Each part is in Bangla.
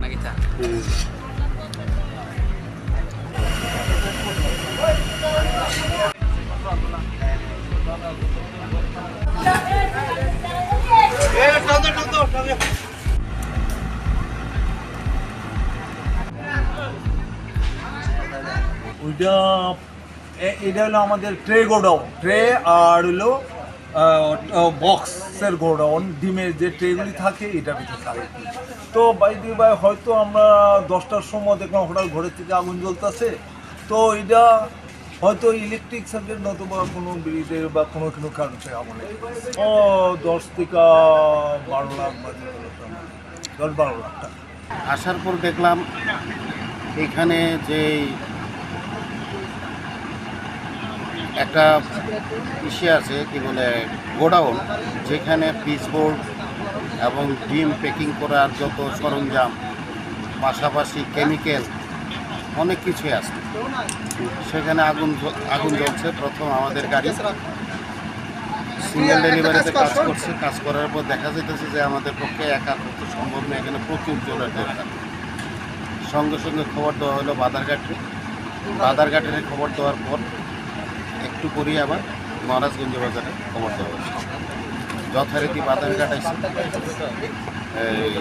맛있다. 예, 탄돌 탄돌 탄돌. ওইটা এটা হলো আমাদের ট্রে গোডাউন। ট্রে আর হলো বক্সের গোডাউন। ডিমের যে ট্রেগুলি থাকে, এটার ভিতরে থাকে। তো বাইদি বাই হয়তো আমরা দশটার সময় দেখলাম, হঠাৎ ঘরের থেকে আগুন জ্বলতেছে। তো এটা হয়তো ইলেকট্রিক সার্কিট নতুবা কোনো ব্রিজের বা কোনো কোনো কারণে আগুন ও, দশ থেকে বারো লাখ বা দশ বারো লাখ টাকা। আসার পর দেখলাম, এখানে যে একটা ইসে আছে, কি বলে, গোডাউন, যেখানে পিচবোর্ড এবং ডিম প্যাকিং করার যত সরঞ্জাম, পাশাপাশি কেমিক্যাল, অনেক কিছুই আছে। সেখানে আগুন আগুন জ্বলছে। প্রথম আমাদের গাড়ি সিঙ্গেল ডেলিভারিতে কাজ করছে। কাজ করার পর দেখা যেতেছে যে আমাদের পক্ষে একা করতে সম্ভব নয় এখানে প্রচুর জলের দরকার। সঙ্গে সঙ্গে খবর দেওয়া হলো বাদারঘাটে। বাদারঘাটের খবর দেওয়ার পর একটু করি আবার মহারাজগঞ্জ বাজারে খবর দেওয়া হয়েছে যথারীতি আইসে এই,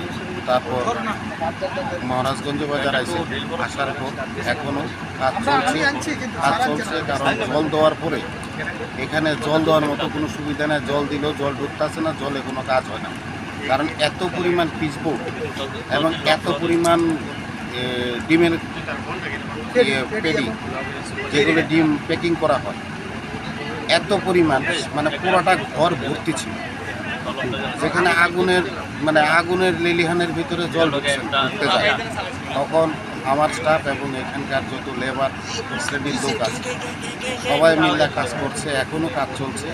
তারপর মহারাজগঞ্জ বাজার আইসে আসার পর এখনও কাজ চলছে। কাজ চলছে কারণ জল দেওয়ার পরে এখানে জল দেওয়ার মতো কোনো সুবিধা নেই। জল দিলেও জল ঢুকতেছে না জলে কোনো কাজ হয় না। কারণ এত পরিমাণ পিচবোর্ড এবং এত পরিমাণ ডিমের পেডি যেগুলো ডিম প্যাকিং করা হয়। এত পরিমাণ মানে পুরোটা ঘর ভর্তি ছিল। যেখানে আগুনের মানে আগুনের লিলিহানের ভিতরে জল ঢুকছে তখন আমার স্টাফ এবং এখানকার যত লেবার শ্রেণির লোক আছে, সবাই মিলে কাজ করছে এখনও কাজ চলছে।